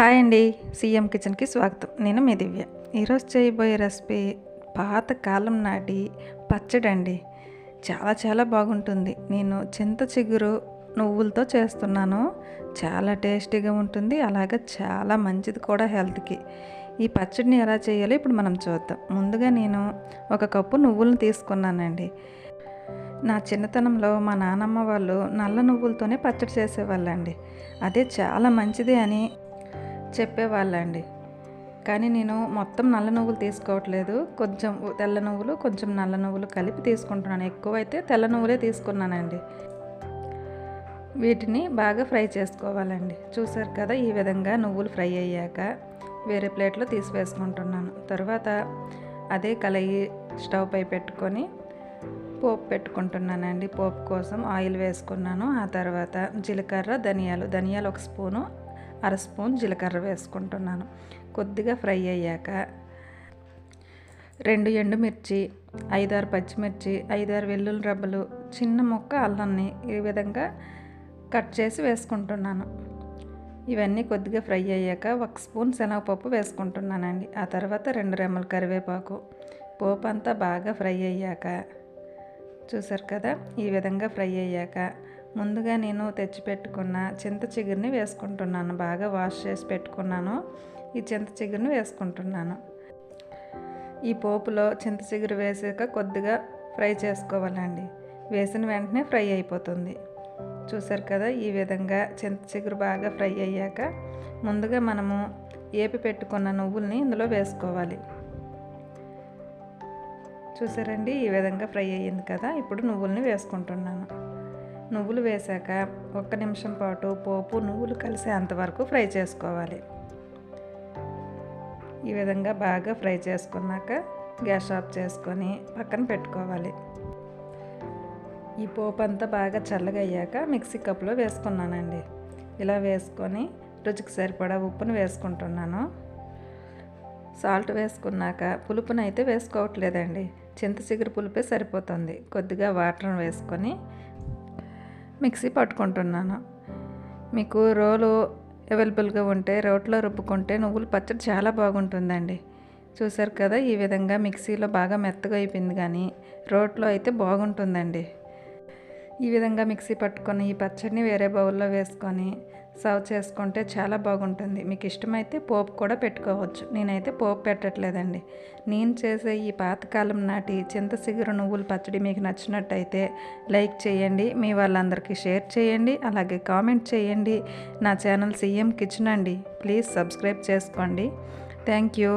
Hi అండి. CM కిచెన్కి స్వాగతం. నేను మీ దివ్య. ఈరోజు చేయబోయే రెసిపీ పాత కాలం నాటి పచ్చడి అండి చాలా చాలా బాగుంటుంది. నేను చింత చిగురు నువ్వులతో చేస్తున్నాను. చాలా టేస్టీగా ఉంటుంది. అలాగే చాలా మంచిది కూడా హెల్త్కి. ఈ పచ్చడిని ఎలా చేయాలో ఇప్పుడు మనం చూద్దాం. ముందుగా నేను ఒక కప్పు నువ్వులను తీసుకున్నానండి. నా చిన్నతనంలో మా నానమ్మ వాళ్ళు నల్ల నువ్వులతోనే పచ్చడి చేసేవాళ్ళండి. అదే చాలా మంచిది అని చెప్పేవాళ్ళండి. కానీ నేను మొత్తం నల్ల నువ్వులు తీసుకోవట్లేదు. కొంచెం తెల్ల నువ్వులు కొంచెం నల్ల నువ్వులు కలిపి తీసుకుంటున్నాను. ఎక్కువైతే తెల్ల నువ్వులే తీసుకున్నానండి. వీటిని బాగా ఫ్రై చేసుకోవాలండి. చూసారు కదా ఈ విధంగా నువ్వులు ఫ్రై అయ్యాక వేరే ప్లేట్లో తీసివేసుకుంటున్నాను తర్వాత అదే కలయి స్టవ్ పై పెట్టుకొని పోపు పెట్టుకుంటున్నానండి. పోపు కోసం ఆయిల్ వేసుకున్నాను. ఆ తర్వాత జీలకర్ర ధనియాలు ధనియాలు ఒక స్పూను అర స్పూన్ జీలకర్ర వేసుకుంటున్నాను. కొద్దిగా ఫ్రై అయ్యాక రెండు ఎండుమిర్చి ఐదారు పచ్చిమిర్చి ఐదారు వెల్లుల్లి రబ్బలు చిన్న ముక్క అల్లాన్ని ఈ విధంగా కట్ చేసి వేసుకుంటున్నాను. ఇవన్నీ కొద్దిగా ఫ్రై అయ్యాక ఒక స్పూన్ శనగపప్పు వేసుకుంటున్నానండి. ఆ తర్వాత రెండు రెమ్మల కరివేపాకు. పోపు అంతా బాగా ఫ్రై అయ్యాక చూసారు కదా ఈ విధంగా ఫ్రై అయ్యాక ముందుగా నేను తెచ్చిపెట్టుకున్న చింత చిగురిని వేసుకుంటున్నాను. బాగా వాష్ చేసి పెట్టుకున్నాను. ఈ చింత చిగురిని వేసుకుంటున్నాను. ఈ పోపులో చింత చిగురు వేసాక కొద్దిగా ఫ్రై చేసుకోవాలండి. వేసిన వెంటనే ఫ్రై అయిపోతుంది. చూసారు కదా ఈ విధంగా చింత చిగురు బాగా ఫ్రై అయ్యాక ముందుగా మనము ఏపి పెట్టుకున్న నువ్వుల్ని ఇందులో వేసుకోవాలి. చూసారండి ఈ విధంగా ఫ్రై అయ్యింది కదా ఇప్పుడు నువ్వుల్ని వేసుకుంటున్నాను. నువ్వులు వేశాక ఒక్క నిమిషం పాటు పోపు నువ్వులు కలిసే అంతవరకు ఫ్రై చేసుకోవాలి. ఈ విధంగా బాగా ఫ్రై చేసుకున్నాక గ్యాస్ ఆఫ్ చేసుకొని పక్కన పెట్టుకోవాలి. ఈ పోపు అంతా బాగా చల్లగా అయ్యాక మిక్సీ కప్లో వేసుకున్నానండి. ఇలా వేసుకొని రుచికి సరిపడా ఉప్పును వేసుకుంటున్నాను. సాల్ట్ వేసుకున్నాక పులుపునైతే వేసుకోవట్లేదండి. చింత చిగురు పులుపే సరిపోతుంది. కొద్దిగా వాటర్ వేసుకొని మిక్సీ పట్టుకుంటున్నాను. మీకు రోలు అవైలబుల్గా ఉంటే రోట్లో రుబ్బుకుంటే నువ్వుల పచ్చడి చాలా బాగుంటుందండి. చూసారు కదా ఈ విధంగా మిక్సీలో బాగా మెత్తగా అయిపోయింది కానీ రోట్లో అయితే బాగుంటుందండి. ఈ విధంగా మిక్సీ పట్టుకొని ఈ పచ్చడిని వేరే బౌల్లో వేసుకొని సర్వ్ చేసుకుంటే చాలా బాగుంటుంది. మీకు ఇష్టమైతే పోపు కూడా పెట్టుకోవచ్చు. నేనైతే పోపు పెట్టట్లేదండి. నేను చేసే ఈ పాతకాలం నాటి చింత సిగురు నువ్వుల పచ్చడి మీకు నచ్చినట్టయితే లైక్ చేయండి. మీ వాళ్ళందరికీ షేర్ చేయండి. అలాగే కామెంట్ చేయండి. నా ఛానల్ సీఎం కిచెన్ అండి. ప్లీజ్ సబ్స్క్రైబ్ చేసుకోండి. Thank you.